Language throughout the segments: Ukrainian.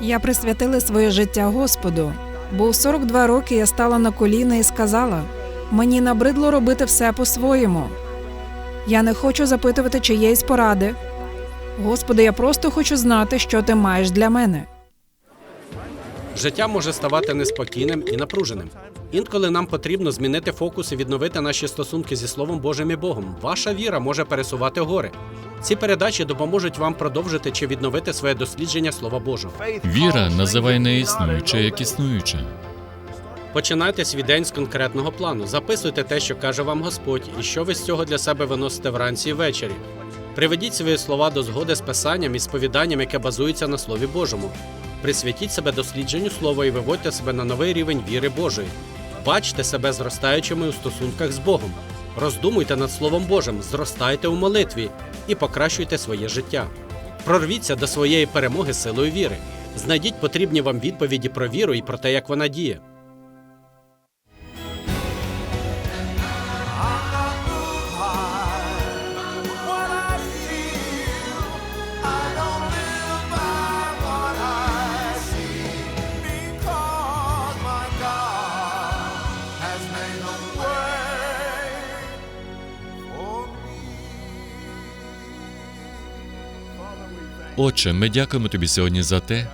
Я присвятила своє життя Господу, бо у 42 роки я стала на коліна і сказала: мені набридло робити все по-своєму. Я не хочу запитувати чиєїсь поради. Господи, я просто хочу знати, що ти маєш для мене. Життя може ставати неспокійним і напруженим. Інколи нам потрібно змінити фокус і відновити наші стосунки зі Словом Божим і Богом. Ваша віра може пересувати гори. Ці передачі допоможуть вам продовжити чи відновити своє дослідження Слова Божого. Віра називає не існуюче як існуюче. Починайте свій день з конкретного плану. Записуйте те, що каже вам Господь, і що ви з цього для себе виносите вранці і ввечері. Приведіть свої слова до згоди з писанням і сповіданням, яке базується на Слові Божому. Присвятіть себе дослідженню слова і виводьте себе на новий рівень віри Божої. Бачте себе зростаючими у стосунках з Богом. Роздумуйте над Словом Божим, зростайте у молитві і покращуйте своє життя. Прорвіться до своєї перемоги силою віри. Знайдіть потрібні вам відповіді про віру і про те, як вона діє. Отче, ми дякуємо тобі сьогодні за те,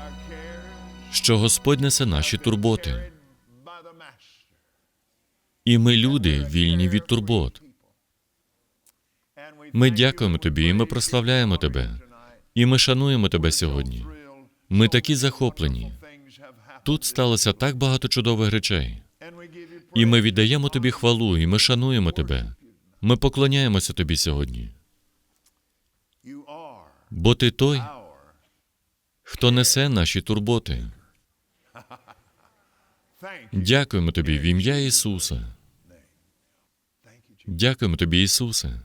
що Господь несе наші турботи, і ми люди вільні від турбот. Ми дякуємо тобі, і ми прославляємо тебе, і ми шануємо тебе сьогодні. Ми такі захоплені. Тут сталося так багато чудових речей, і ми віддаємо тобі хвалу, і ми шануємо тебе. Ми поклоняємося тобі сьогодні, бо ти той, хто несе наші турботи. Дякуємо тобі в ім'я Ісуса. Дякуємо тобі, Ісусе.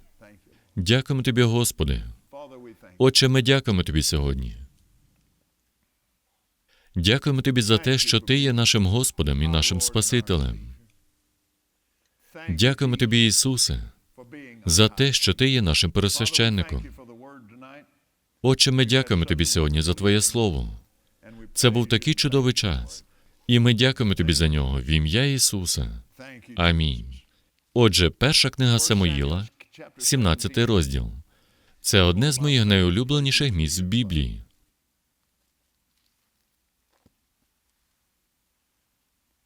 Дякуємо тобі, Господи. Отче, ми дякуємо тобі сьогодні. Дякуємо тобі за те, що ти є нашим Господом і нашим Спасителем. Дякуємо тобі, Ісусе, за те, що ти є нашим пересвященником. Отче, ми дякуємо тобі сьогодні за Твоє Слово. Це був такий чудовий час, і ми дякуємо тобі за нього в ім'я Ісуса. Амінь. Отже, перша книга Самуїла, 17 розділ. Це одне з моїх найулюбленіших місць в Біблії.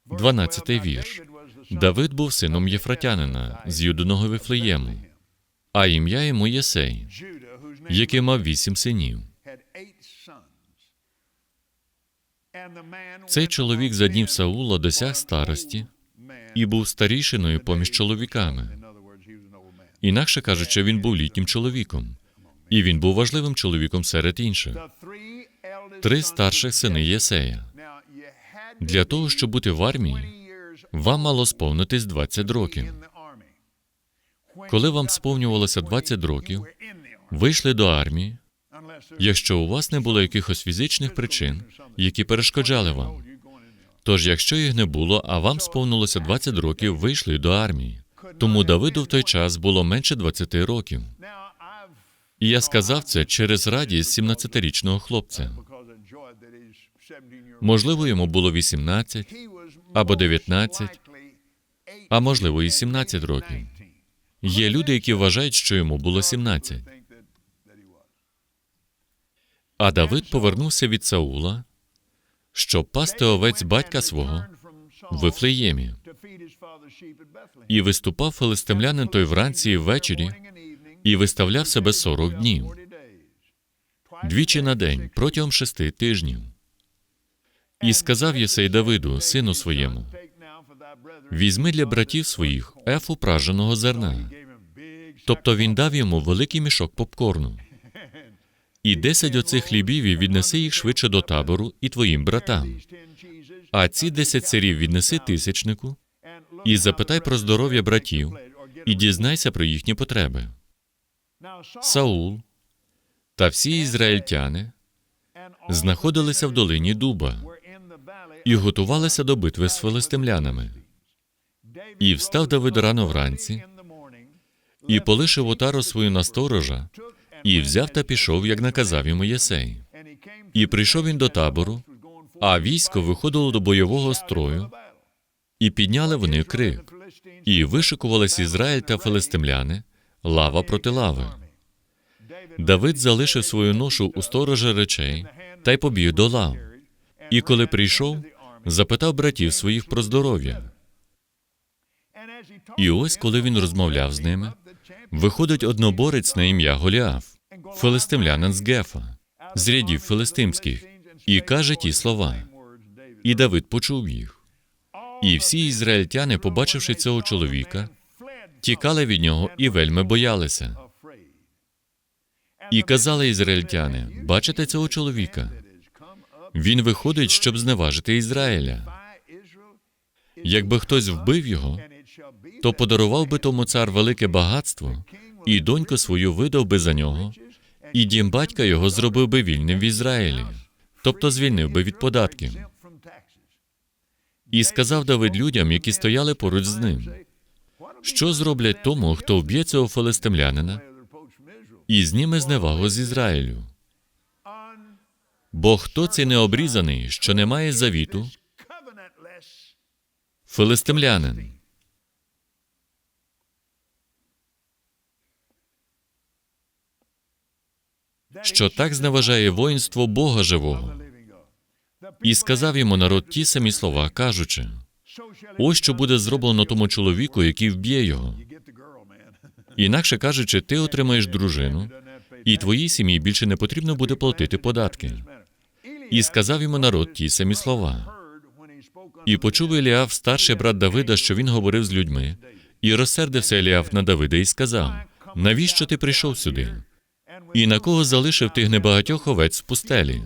12 вірш. Давид був сином Єфратянина з юдиного Вифлеєму, а ім'я йому Єсей, який мав вісім синів. Цей чоловік за днів Саула досяг старості і був старішиною поміж чоловіками. Інакше кажучи, він був літнім чоловіком, і він був важливим чоловіком серед інших. Три старших сини Єсея. Для того, щоб бути в армії, вам мало сповнитись 20 років. Коли вам сповнювалося 20 років, were in the army, ви йшли до армії, якщо у вас не було якихось фізичних причин, які перешкоджали вам. Тож, якщо їх не було, а вам сповнилося 20 років, ви йшли до армії. Тому Давиду в той час було менше 20 років. І я сказав це через радість 17-річного хлопця. because I enjoyed that he's 17 year old. Можливо, йому було 18, або most 19, а можливо, і 17 років. Є люди, які вважають, що йому було 17. А Давид повернувся від Саула, щоб пасти овець батька свого в Вифлеємі. І виступав филистимлянин той вранці і ввечері, і виставляв себе 40 днів, двічі на день, протягом шести тижнів. І сказав Єсей Давиду, сину своєму, візьми для братів своїх ефу праженого зерна. Тобто він дав йому великий мішок попкорну. І десять оцих хлібів і віднеси їх швидше до табору і твоїм братам. А ці десять сирів віднеси тисячнику і запитай про здоров'я братів, і дізнайся про їхні потреби. Саул та всі ізраїльтяни знаходилися в долині дуба і готувалися до битви з филистимлянами. І встав Давид рано вранці, і полишив отару свою на сторожа, і взяв та пішов, як наказав йому Єсей. І прийшов він до табору, А військо виходило до бойового строю, і підняли вони крик. І вишикувались Ізраїль та филистимляни, лава проти лави. Давид залишив свою ношу у сторожа речей та й побіг до лав. І коли прийшов, запитав братів своїх про здоров'я. І ось, коли він розмовляв з ними, виходить одноборець на ім'я Голіаф, филистимлянин з Гефа, з рядів филистимських, і каже ті слова. І Давид почув їх. І всі ізраїльтяни, побачивши цього чоловіка, тікали від нього і вельми боялися. І казали ізраїльтяни: бачите цього чоловіка? Він виходить, щоб зневажити Ізраїля. Якби хтось вбив його, то подарував би тому цар велике багатство, і доньку свою видав би за нього, і дім батька його зробив би вільним в Ізраїлі, тобто звільнив би від податків. І сказав Давид людям, які стояли поруч з ним, що зроблять тому, хто вб'є цього филистимлянина і зніме зневагу з Ізраїлю. Бо хто цей необрізаний, що не має завіту, филистимлянин. Що так зневажає воїнство Бога живого, і сказав йому народ ті самі слова, кажучи: ось що буде зроблено тому чоловіку, який вб'є його. Інакше кажучи, ти отримаєш дружину, і твоїй сім'ї більше не потрібно буде платити податки. І сказав йому народ ті самі слова. І почув Еліав, старший брат Давида, що він говорив з людьми, і розсердився Еліав на Давида і сказав: навіщо ти прийшов сюди? І на кого залишив тих небагатьох овець в пустелі?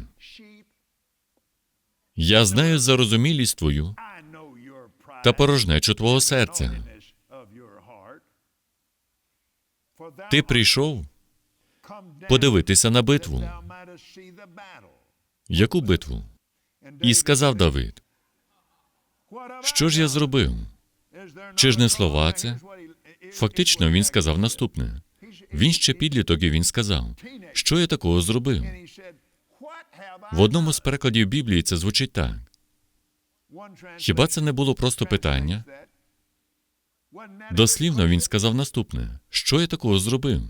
Я знаю зарозумілість твою та порожнечу твого серця. Ти прийшов подивитися на битву. Яку битву? І сказав Давид: що ж я зробив? Чи ж не слова це? Фактично, він сказав наступне. Він ще підліток, і він сказав, що я такого зробив. В одному з перекладів Біблії це звучить так. Хіба це не було просто питання? Дослівно він сказав наступне: що я такого зробив?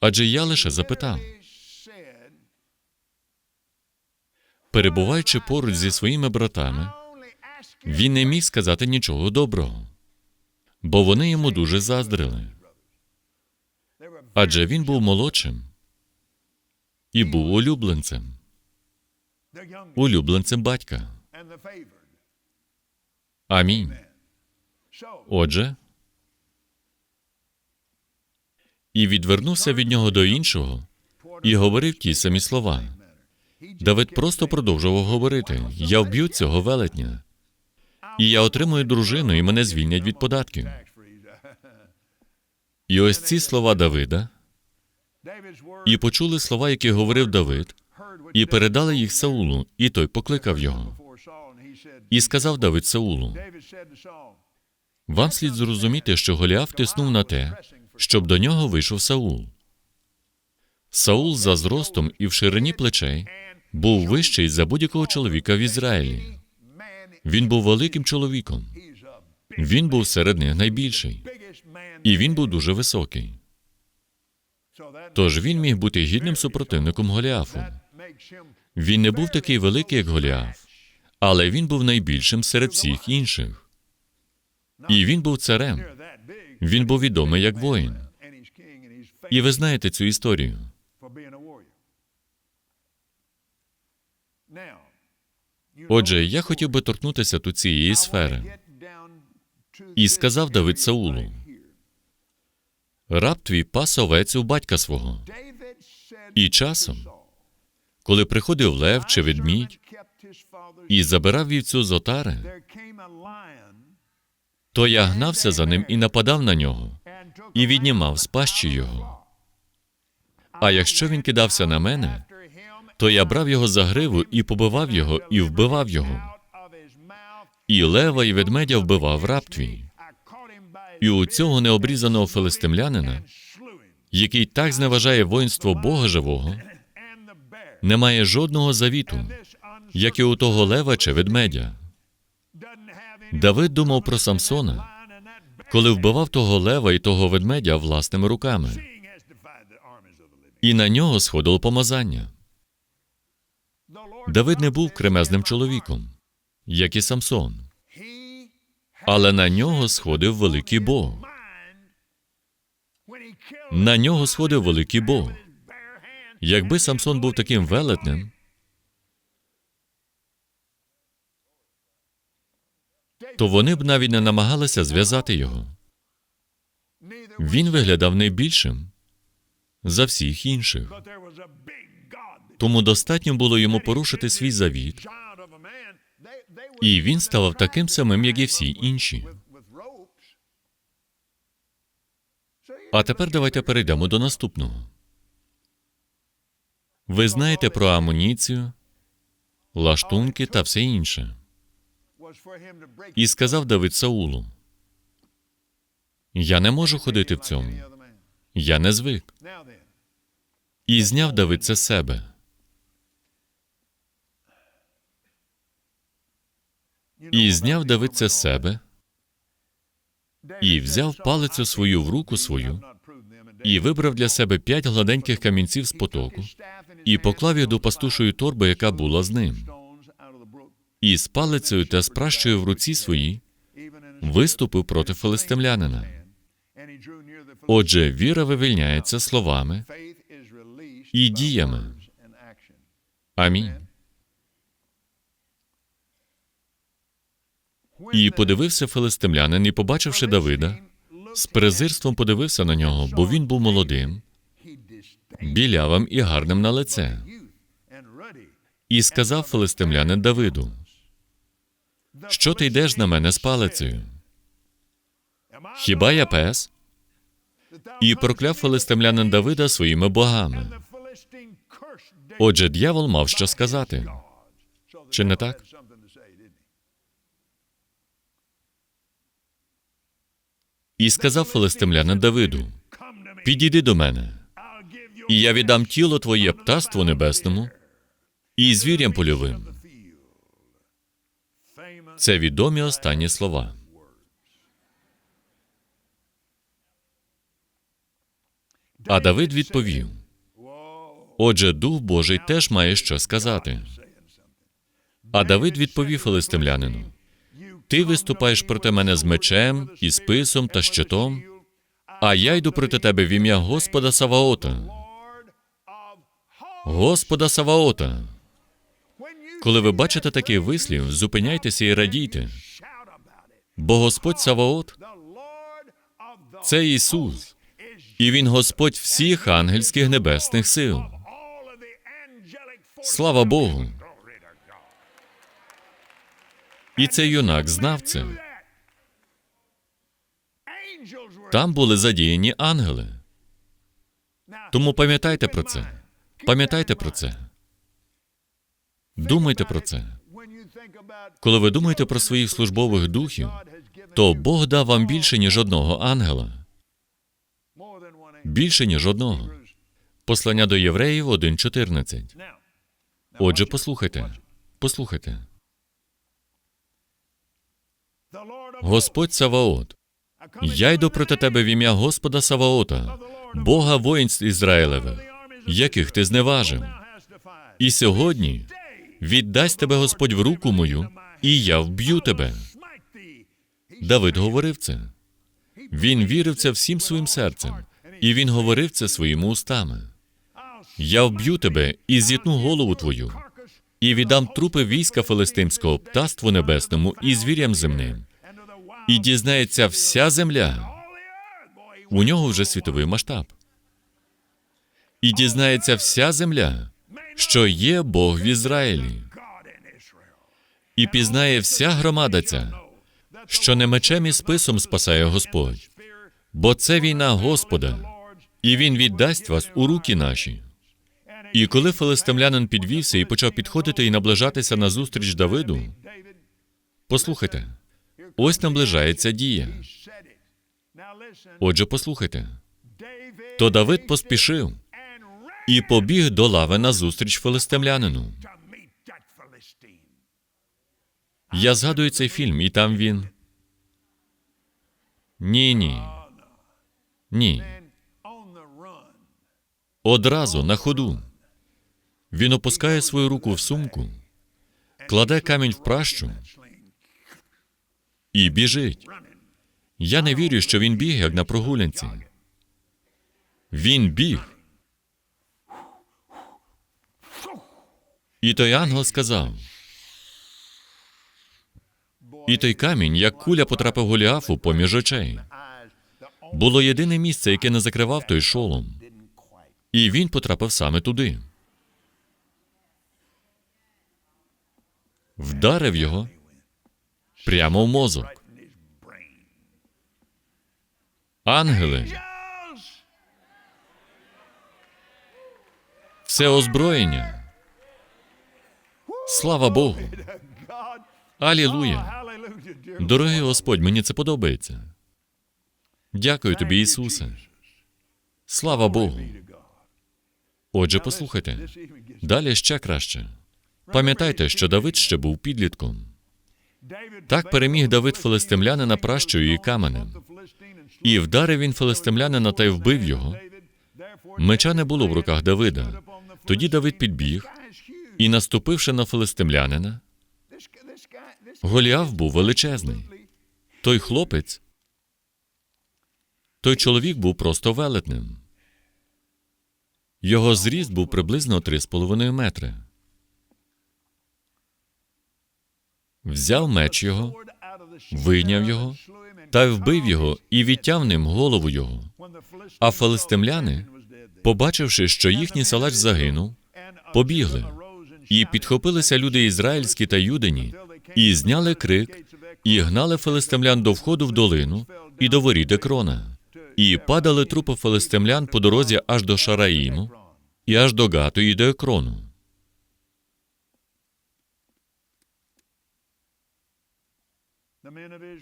Адже я лише запитав. Перебуваючи поруч зі своїми братами, він не міг сказати нічого доброго, бо вони йому дуже заздрили. Адже він був молодшим і був улюбленцем, улюбленцем батька. Амінь. Отже, і відвернувся від нього до іншого і говорив ті самі слова. Давид просто продовжував говорити: Я вб'ю цього велетня, і я отримую дружину, і мене звільнять від податків. І ось ці слова Давида, і почули слова, які говорив Давид, і передали їх Саулу, і той покликав його. І сказав Давид Саулу: вам слід зрозуміти, що Голіаф тиснув на те, щоб до нього вийшов Саул. Саул за зростом і в ширині плечей був вищий за будь-якого чоловіка в Ізраїлі. Він був великим чоловіком. Він був серед них найбільший, і він був дуже високий. Тож він міг бути гідним супротивником Голіафу. Він не був такий великий, як Голіаф, але він був найбільшим серед всіх інших. І він був царем. Він був відомий як воїн. І ви знаєте цю історію. Отже, я хотів би торкнутися тут цієї сфери. І сказав Давид Саулу: раб твій пас овець у батька свого. І часом, коли приходив лев чи ведмідь і забирав вівцю з отари, то я гнався за ним і нападав на нього, і віднімав з пащі його. А якщо він кидався на мене, то я брав його за гриву і побивав його, і вбивав його. І лева, і ведмедя вбивав раб твій. І у цього необрізаного филистимлянина, який так зневажає воїнство Бога живого, немає жодного завіту, як і у того лева чи ведмедя. Давид думав про Самсона, коли вбивав того лева і того ведмедя власними руками, і на нього сходило помазання. Давид не був кремезним чоловіком, як і Самсон, але на нього сходив великий Бог. На нього сходив великий Бог. Якби Самсон був таким велетнем, то вони б навіть не намагалися зв'язати його. Він виглядав найбільшим за всіх інших. Тому достатньо було йому порушити свій завіт, і він ставав таким самим, як і всі інші. А тепер давайте перейдемо до наступного. Ви знаєте про амуніцію, лаштунки та все інше. І сказав Давид Саулу: Я не можу ходити в цьому. Я не звик. І зняв Давид це себе. І зняв Давид це себе, і взяв палицю свою в руку свою, і вибрав для себе п'ять гладеньких камінців з потоку, і поклав їх до пастушої торби, яка була з ним. І з палицею та з пращою в руці своїй виступив проти филистимлянина. Отже, віра вивільняється словами і діями. Амінь. І подивився филистимлянин, і, побачивши Давида, з презирством подивився на нього, бо він був молодим, білявим і гарним на лице. І сказав филистимлянин Давиду: Що ти йдеш на мене з палицею? Хіба я пес? І прокляв филистимлянин Давида своїми богами. Отже, дьявол мав що сказати. Чи не так? І сказав филистимлянин Давиду: Підійди до мене, і я віддам тіло твоє птаству небесному і звірям польовим. Це відомі останні слова. А Давид відповів: Отже, Дух Божий теж має що сказати. А Давид відповів филистимлянину: Ти виступаєш проти мене з мечем, і списом та щитом, а я йду проти тебе в ім'я Господа Саваота. Господа Саваота. Коли ви бачите такий вислів, зупиняйтеся і радійте, бо Господь Саваот це Ісус, і Він Господь всіх ангельських небесних сил. Слава Богу! І цей юнак знав це. Там були задіяні ангели. Тому пам'ятайте про це. Пам'ятайте про це. Думайте про це. Коли ви думаєте про своїх службових духів, то Бог дав вам більше, ніж одного ангела. Більше, ніж одного. Послання до євреїв 1.14. Отже, послухайте. Послухайте. Господь Саваот. Я йду проти тебе в ім'я Господа Саваота, Бога воїнств Ізраїлевих, яких ти зневажив. І сьогодні віддасть тебе Господь в руку мою, і я вб'ю тебе. Давид говорив це. Він вірив це всім своїм серцем, і він говорив це своїми устами. Я вб'ю тебе і зітну голову твою, і віддам трупи війська филистимського птаству небесному і звірям земним. І дізнається вся земля. У нього вже світовий масштаб. І дізнається вся земля, що є Бог в Ізраїлі. І пізнає вся громада ця, що не мечем і списом спасає Господь, бо це війна Господа, і Він віддасть вас у руки наші. І коли филистимлянин підвівся і почав підходити і наближатися назустріч Давиду, послухайте, ось наближається дія. Отже, послухайте, то Давид поспішив і побіг до лави назустріч филистимлянину. Я згадую цей фільм, і там він. Ні, ні. Ні. Одразу на ходу. Він опускає свою руку в сумку, кладе камінь в пращу і біжить. Я не вірю, що він біг, як на прогулянці. Він біг. І той ангел сказав. І той камінь, як куля потрапив Голіафу поміж очей. Було єдине місце, яке не закривав той шолом. І він потрапив саме туди. Вдарив його прямо в мозок. Ангели. Все озброєння. Слава Богу. Алілуя. Дорогий Господь, мені це подобається. Дякую тобі, Ісусе. Слава Богу. Отже, послухайте. Далі ще краще. Пам'ятайте, що Давид ще був підлітком. Так переміг Давид филистимлянина пращою і каменем. І вдарив він филистимлянина та й вбив його. Меча не було в руках Давида. Тоді Давид підбіг і, наступивши на филистимлянина, Голіаф був величезний. Той хлопець, той чоловік був просто велетним. Його зріст був приблизно 3,5 метри. Взяв меч його, вийняв його та й вбив його і відтяв ним голову його. А филистимляни, побачивши, що їхній салач загинув, побігли. І підхопилися люди ізраїльські та юдині, і зняли крик, і гнали филистимлян до входу в долину і до воріт Екрона. І падали трупи филистимлян по дорозі аж до Шараїму, і аж до Гату, і до Екрону.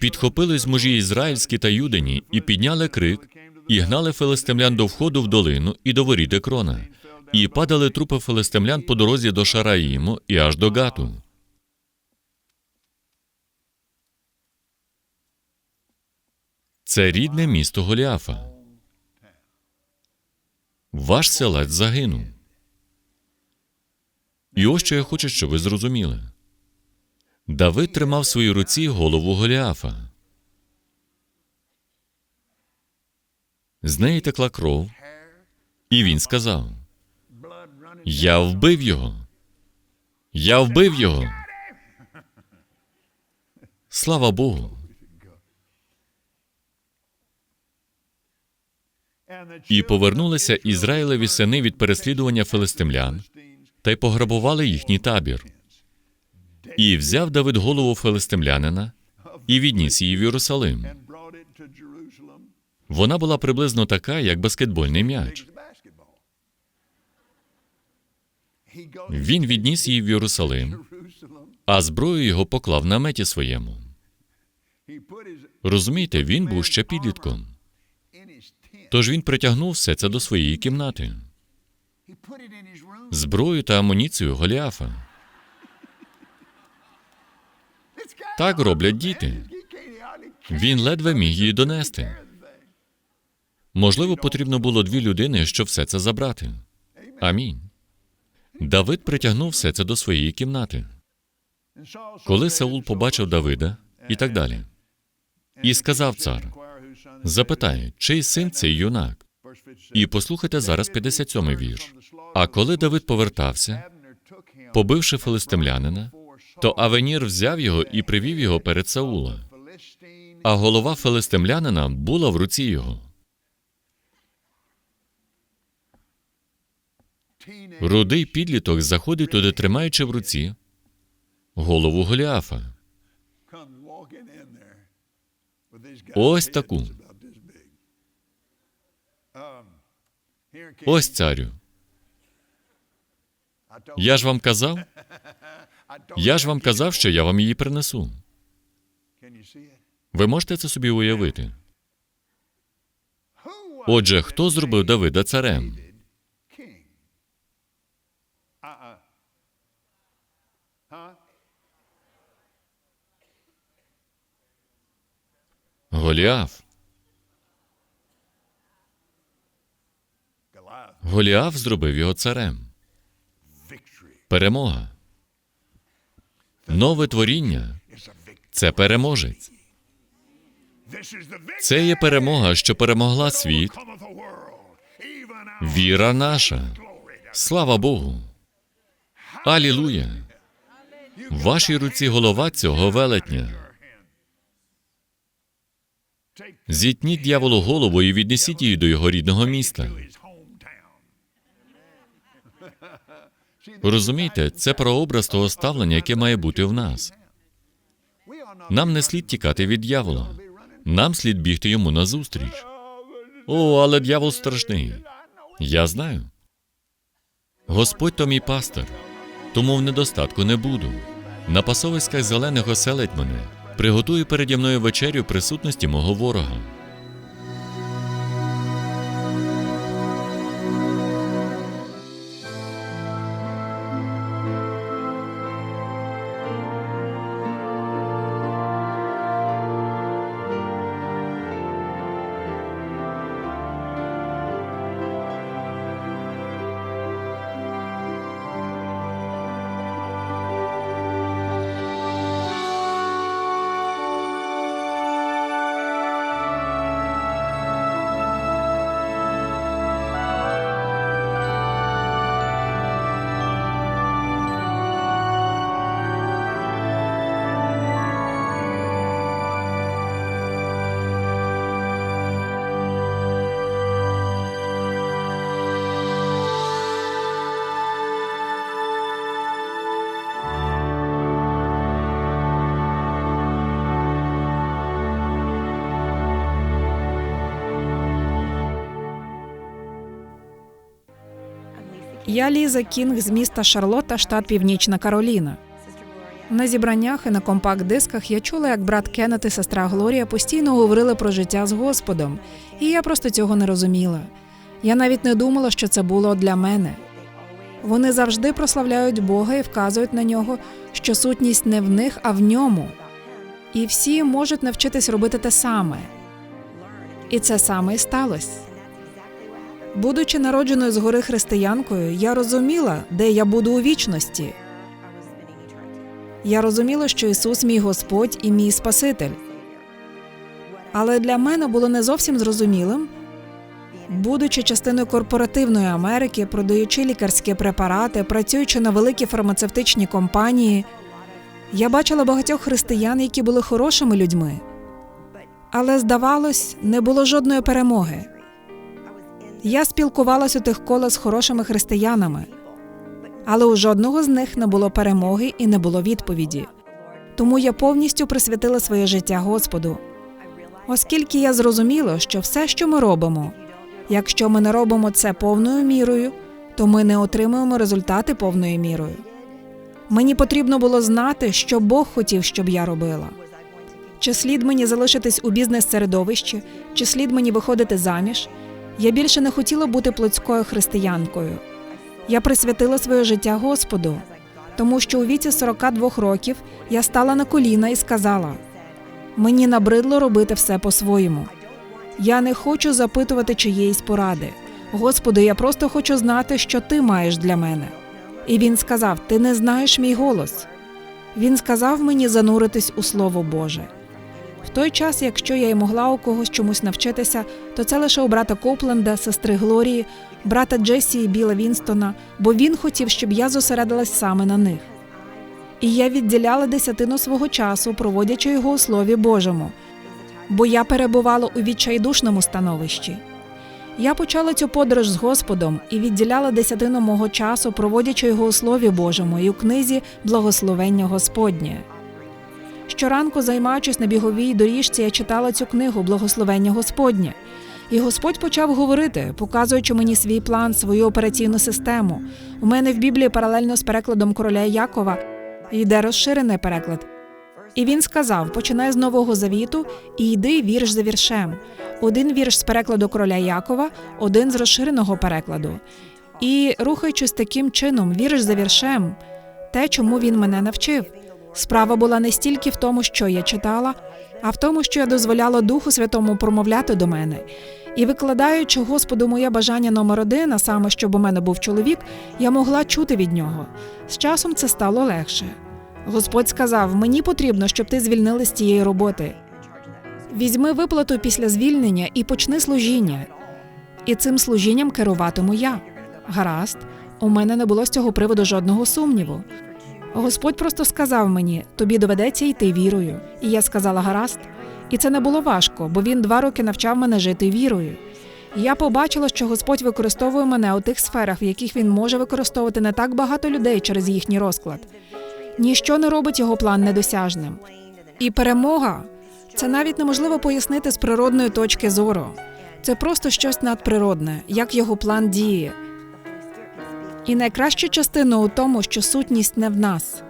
Підхопились мужі ізраїльські та юдині, і підняли крик, і гнали филистимлян до входу в долину і до воріт Екрона. І падали трупи филистимлян по дорозі до Шараїму і аж до Гату. Це рідне місто Голіафа. Ваш селець загинув. І ось що я хочу, щоб ви зрозуміли. Давид тримав в своїй руці голову Голіафа. З неї текла кров, і він сказав: Я вбив його. Я вбив його. Слава Богу. І повернулися Ізраїлеві сини від переслідування филистимлян та й пограбували їхній табір. І взяв Давид голову филистимлянина і відніс її в Єрусалим. Вона була приблизно така, як баскетбольний м'яч. Він відніс її в Єрусалим, а зброю його поклав на меті своєму. Розумієте, він був ще підлітком. Тож він притягнув все це до своєї кімнати. Зброю та амуніцію Голіафа. Так роблять діти. Він ледве міг її донести. Можливо, потрібно було дві людини, щоб все це забрати. Амінь. Давид притягнув все це до своєї кімнати. Коли Саул побачив Давида і так далі, і сказав цар, запитає, чий син цей юнак? І послухайте зараз 57-й вірш. А коли Давид повертався, побивши филистимлянина, то Авенір взяв його і привів його перед Саула, а голова филистимлянина була в руці його. Рудий підліток заходить туди, тримаючи в руці голову Голіафа. Ось таку. Ось царю. Я ж вам казав, я ж вам казав, що я вам її принесу. Ви можете це собі уявити? Отже, хто зробив Давида царем? Голіаф. Голіаф зробив його царем. Перемога. Нове творіння це переможець. Це є перемога, що перемогла світ. Віра наша. Слава Богу. Алілуя. В вашій руці голова цього велетня. Зітніть дьяволу голову і віднесіть її до його рідного міста. Розумієте, це прообраз того ставлення, яке має бути в нас. Нам не слід тікати від дьявола. Нам слід бігти йому назустріч. О, але дьявол страшний. Я знаю. Господь то мій пастир, тому в недостатку не буду. На пасовиськах зелених оселить мене. Приготує переді мною вечерю присутності мого ворога. Я Ліза Кінг з міста Шарлотта, штат Північна Кароліна. На зібраннях і на компакт-дисках я чула, як брат Кеннет і сестра Глорія постійно говорили про життя з Господом, і я просто цього не розуміла. Я навіть не думала, що це було для мене. Вони завжди прославляють Бога і вказують на нього, що сутність не в них, а в ньому. І всі можуть навчитись робити те саме. І це саме і сталося. Будучи народженою згори християнкою, я розуміла, де я буду у вічності. Я розуміла, що Ісус мій Господь і мій Спаситель. Але для мене було не зовсім зрозумілим, будучи частиною корпоративної Америки, продаючи лікарські препарати, працюючи на великі фармацевтичні компанії, я бачила багатьох християн, які були хорошими людьми. Але, здавалось, не було жодної перемоги. Я спілкувалась у тих колах з хорошими християнами, але у жодного з них не було перемоги і не було відповіді. Тому я повністю присвятила своє життя Господу, оскільки я зрозуміла, що все, що ми робимо, якщо ми не робимо це повною мірою, то ми не отримуємо результати повною мірою. Мені потрібно було знати, що Бог хотів, щоб я робила. Чи слід мені залишитись у бізнес-середовищі, чи слід мені виходити заміж? Я більше не хотіла бути плотською християнкою. Я присвятила своє життя Господу, тому що у віці 42 років я стала на коліна і сказала: мені набридло робити все по-своєму. Я не хочу запитувати чиєїсь поради. Господи, я просто хочу знати, що ти маєш для мене. І він сказав: Ти не знаєш мій голос. Він сказав мені зануритись у Слово Боже. В той час, якщо я й могла у когось чомусь навчитися, то це лише у брата Копленда, сестри Глорії, брата Джесі і Біла Вінстона, бо він хотів, щоб я зосередилась саме на них. І я відділяла десятину свого часу, проводячи його у Слові Божому, бо я перебувала у відчайдушному становищі. Я почала цю подорож з Господом і відділяла десятину мого часу, проводячи його у Слові Божому і у книзі Благословення Господнє. Щоранку, займаючись на біговій доріжці, я читала цю книгу Благословення Господнє. І Господь почав говорити, показуючи мені свій план, свою операційну систему. У мене в Біблії паралельно з перекладом короля Якова йде розширений переклад. І він сказав: починай з нового завіту і йди вірш за віршем. Один вірш з перекладу короля Якова, один з розширеного перекладу. І рухаючись таким чином, вірш за віршем, те, чому він мене навчив. Справа була не стільки в тому, що я читала, а в тому, що я дозволяла Духу Святому промовляти до мене. І викладаючи Господу моє бажання номер один, а саме, щоб у мене був чоловік, я могла чути від нього. З часом це стало легше. Господь сказав: мені потрібно, щоб ти звільнила з цієї роботи. Візьми виплату після звільнення і почни служіння. І цим служінням керуватиму я. Гаразд, у мене не було з цього приводу жодного сумніву. Господь просто сказав мені: тобі доведеться йти вірою. І я сказала гаразд. І це не було важко, бо він два роки навчав мене жити вірою. І Я побачила, що Господь використовує мене у тих сферах, в яких він може використовувати не так багато людей через їхній розклад. Ніщо не робить його план недосяжним. І перемога це навіть неможливо пояснити з природної точки зору. Це просто щось надприродне, як його план діє. І найкраща частина у тому, що сутність не в нас.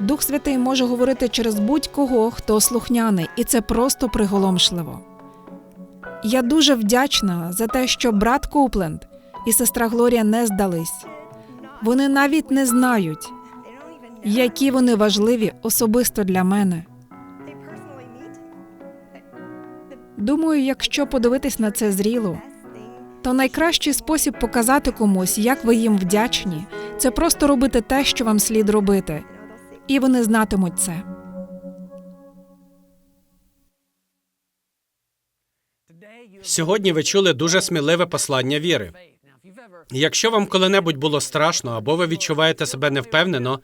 Дух Святий може говорити через будь-кого, хто слухняний, і це просто приголомшливо. Я дуже вдячна за те, що брат Купленд і сестра Глорія не здались. Вони навіть не знають, які вони важливі особисто для мене. Думаю, якщо подивитись на це зріло, то найкращий спосіб показати комусь, як ви їм вдячні, це просто робити те, що вам слід робити, і вони знатимуть це. Сьогодні ви чули дуже сміливе послання віри. Якщо вам коли-небудь було страшно, або ви відчуваєте себе невпевнено,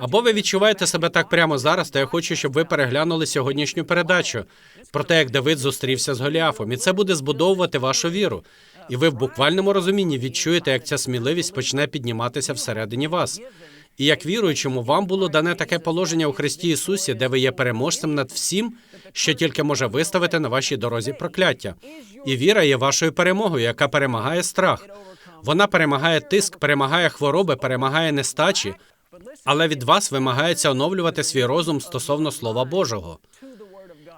або ви відчуваєте себе так прямо зараз, то я хочу, щоб ви переглянули сьогоднішню передачу про те, як Давид зустрівся з Голіафом, і це буде збудовувати вашу віру. І ви в буквальному розумінні відчуєте, як ця сміливість почне підніматися всередині вас. І як віруючому, вам було дане таке положення у Христі Ісусі, де ви є переможцем над всім, що тільки може виставити на вашій дорозі прокляття. І віра є вашою перемогою, яка перемагає страх. Вона перемагає тиск, перемагає хвороби, перемагає нестачі, але від вас вимагається оновлювати свій розум стосовно Слова Божого.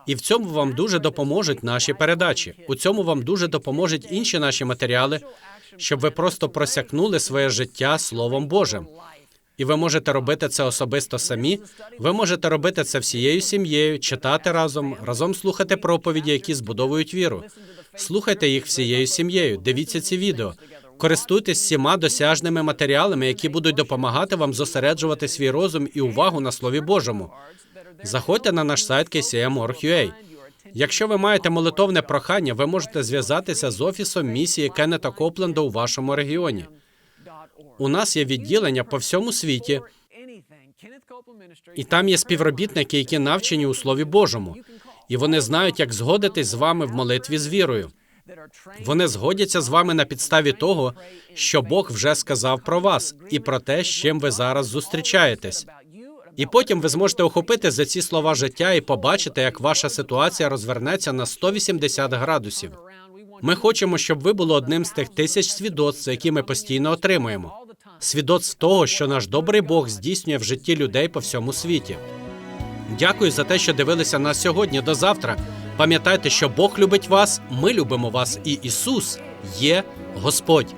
І в цьому вам дуже допоможуть наші передачі. У цьому вам дуже допоможуть інші наші матеріали, щоб ви просто просякнули своє життя Словом Божим. І ви можете робити це особисто самі. Ви можете робити це всією сім'єю, читати разом, разом слухати проповіді, які збудовують віру. Слухайте їх всією сім'єю. Дивіться ці відео. Користуйтесь всіма досяжними матеріалами, які будуть допомагати вам зосереджувати свій розум і увагу на Слові Божому. Заходьте на наш сайт kcm.org.ua. Якщо ви маєте молитовне прохання, ви можете зв'язатися з офісом місії Кеннета Копленда у вашому регіоні. У нас є відділення по всьому світі, і там є співробітники, які навчені у Слові Божому, і вони знають, як згодитись з вами в молитві з вірою. Вони згодяться з вами на підставі того, що Бог вже сказав про вас, і про те, з чим ви зараз зустрічаєтесь. І потім ви зможете охопити за ці слова життя і побачити, як ваша ситуація розвернеться на 180 градусів. Ми хочемо, щоб ви були одним з тих тисяч свідоцтв, які ми постійно отримуємо. Свідоцтв того, що наш добрий Бог здійснює в житті людей по всьому світі. Дякую за те, що дивилися нас сьогодні. До завтра. Пам'ятайте, що Бог любить вас, ми любимо вас, і Ісус є Господь.